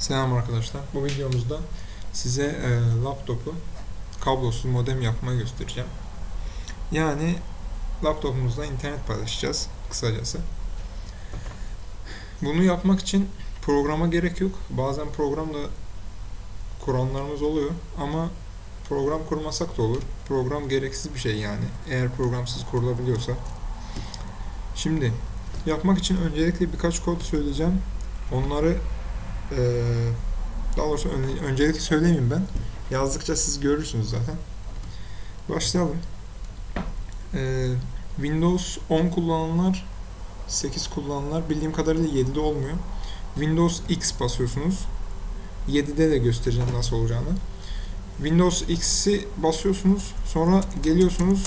Selam arkadaşlar. Bu videomuzda size e, laptopu kablosuz modem yapmayı göstereceğim. Yani laptopumuzla internet paylaşacağız kısacası. Bunu yapmak için programa gerek yok. Bazen programda kuranlarımız oluyor ama program kurmasak da olur. Program gereksiz bir şey yani. Eğer programsız kurulabiliyorsa. Şimdi yapmak için öncelikle birkaç kod söyleyeceğim. Onları ee, daha doğrusu ön- öncelikle söylemeyeyim ben. Yazdıkça siz görürsünüz zaten. Başlayalım. Ee, Windows 10 kullananlar 8 kullananlar bildiğim kadarıyla 7'de olmuyor. Windows X basıyorsunuz. 7'de de göstereceğim nasıl olacağını. Windows X'i basıyorsunuz. Sonra geliyorsunuz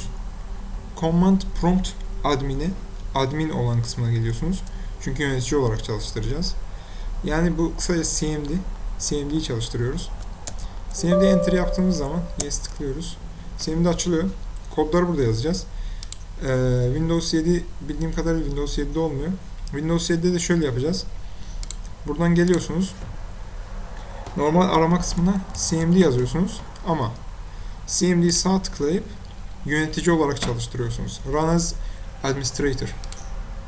Command Prompt Admin'e admin olan kısmına geliyorsunuz. Çünkü yönetici olarak çalıştıracağız. Yani bu kısaca CMD. CMD'yi çalıştırıyoruz. CMD enter yaptığımız zaman yes tıklıyoruz. CMD açılıyor. Kodları burada yazacağız. Ee, Windows 7 bildiğim kadarıyla Windows 7'de olmuyor. Windows 7'de de şöyle yapacağız. Buradan geliyorsunuz. Normal arama kısmına CMD yazıyorsunuz ama CMD'yi sağ tıklayıp yönetici olarak çalıştırıyorsunuz. Run as administrator.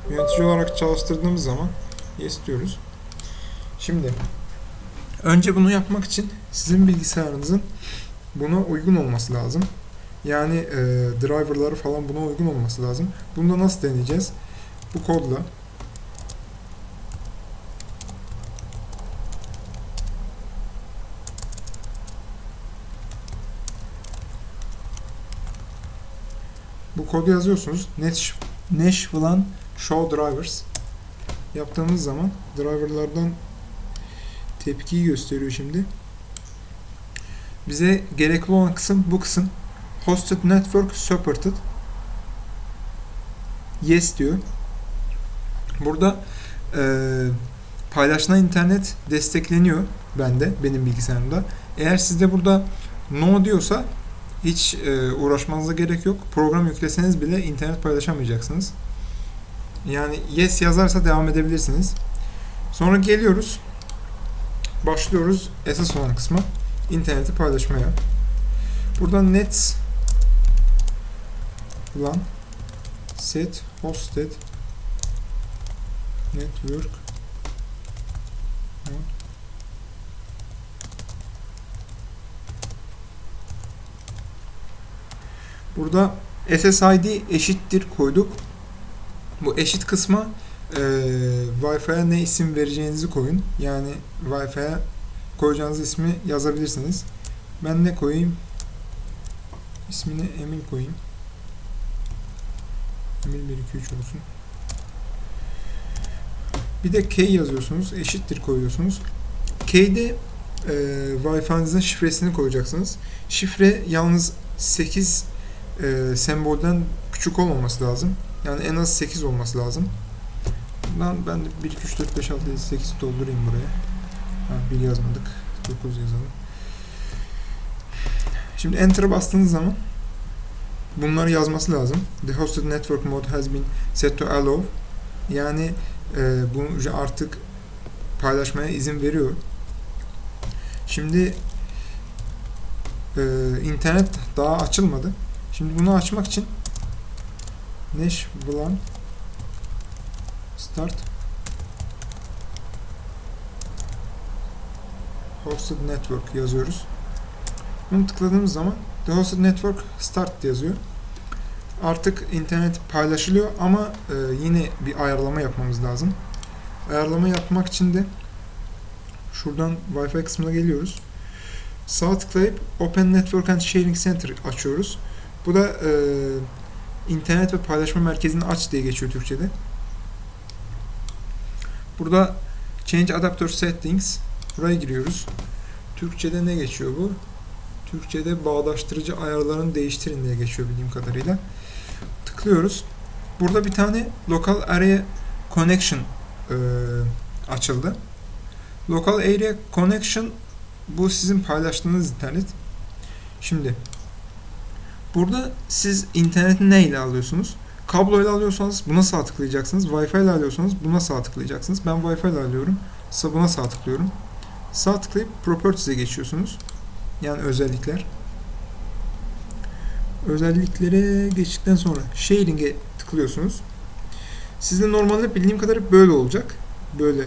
Yönetici olarak çalıştırdığımız zaman yes diyoruz. Şimdi önce bunu yapmak için sizin bilgisayarınızın buna uygun olması lazım. Yani e, driverları falan buna uygun olması lazım. Bunu da nasıl deneyeceğiz? Bu kodla bu kodu yazıyorsunuz. Nesh, Nashville'an Show Drivers yaptığımız zaman driverlardan tepkiyi gösteriyor şimdi. Bize gerekli olan kısım bu kısım. Hosted Network Supported. Yes diyor. Burada e, paylaşılan internet destekleniyor bende, benim bilgisayarımda. Eğer sizde burada no diyorsa hiç e, uğraşmanıza gerek yok. Program yükleseniz bile internet paylaşamayacaksınız. Yani yes yazarsa devam edebilirsiniz. Sonra geliyoruz. Başlıyoruz esas olan kısma. interneti paylaşmaya. Buradan net lan set hosted network Burada SSID eşittir koyduk. Bu eşit kısma e, Wi-Fi'ye ne isim vereceğinizi koyun. Yani Wi-Fi'ye koyacağınız ismi yazabilirsiniz. Ben ne koyayım? İsmini Emil koyayım. Emil 1 2 3 olsun. Bir de key yazıyorsunuz. Eşittir koyuyorsunuz. Key'de e, Wi-Fi'nizin şifresini koyacaksınız. Şifre yalnız 8 e, sembolden küçük olmaması lazım. Yani en az 8 olması lazım. Ben, ben de 1, 2, 3, 4, 5, 6, 7, 8 doldurayım buraya. Ha, 1 yazmadık. 9 yazalım. Şimdi Enter'a bastığınız zaman bunları yazması lazım. The hosted network mode has been set to allow. Yani e, bunu artık paylaşmaya izin veriyor. Şimdi e, internet daha açılmadı. Şimdi bunu açmak için Neş bulan Start Hosted Network yazıyoruz. Bunu tıkladığımız zaman The Hosted Network Start yazıyor. Artık internet paylaşılıyor ama e, yine bir ayarlama yapmamız lazım. Ayarlama yapmak için de şuradan Wi-Fi kısmına geliyoruz. Sağ tıklayıp Open Network and Sharing Center açıyoruz. Bu da e, internet ve paylaşma merkezini aç diye geçiyor Türkçe'de. Burada Change Adapter Settings buraya giriyoruz. Türkçe'de ne geçiyor bu? Türkçe'de bağdaştırıcı ayarlarını değiştirin diye geçiyor bildiğim kadarıyla. Tıklıyoruz. Burada bir tane Local Area Connection e, açıldı. Local Area Connection bu sizin paylaştığınız internet. Şimdi Burada siz interneti ne ile alıyorsunuz? Kablo ile alıyorsanız buna sağ tıklayacaksınız. Wi-Fi ile alıyorsanız buna sağ tıklayacaksınız. Ben Wi-Fi ile alıyorum. Buna sağ tıklıyorum. Sağ tıklayıp Properties'e geçiyorsunuz. Yani özellikler. Özelliklere geçtikten sonra Sharing'e tıklıyorsunuz. Sizde normalde bildiğim kadarıyla böyle olacak. Böyle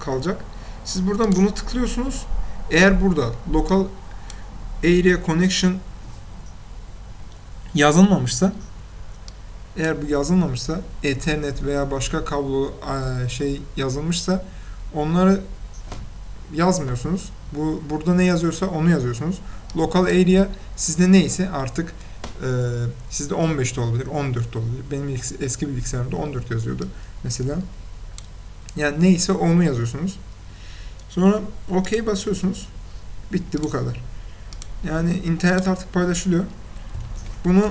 kalacak. Siz buradan bunu tıklıyorsunuz. Eğer burada local area connection yazılmamışsa eğer bu yazılmamışsa Ethernet veya başka kablo eee, şey yazılmışsa onları yazmıyorsunuz. Bu burada ne yazıyorsa onu yazıyorsunuz. Local area sizde neyse artık eee sizde 15 de olabilir, 14 de olabilir. Benim eski bilgisayarımda 14 yazıyordu mesela. Yani neyse onu yazıyorsunuz. Sonra OK basıyorsunuz. Bitti bu kadar. Yani internet artık paylaşılıyor. Bunu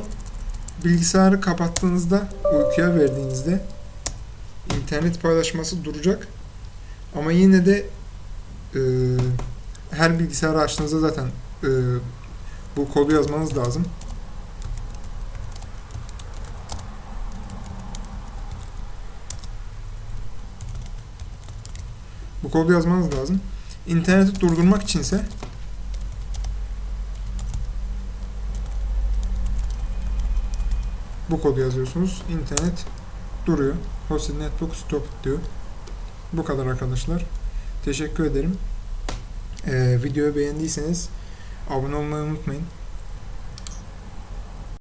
bilgisayarı kapattığınızda, uykuya verdiğinizde internet paylaşması duracak. Ama yine de e, her bilgisayarı açtığınızda zaten e, bu kodu yazmanız lazım. Bu kodu yazmanız lazım. İnterneti durdurmak içinse bu kodu yazıyorsunuz. İnternet duruyor. Hosted Network Stop diyor. Bu kadar arkadaşlar. Teşekkür ederim. Ee, videoyu beğendiyseniz abone olmayı unutmayın.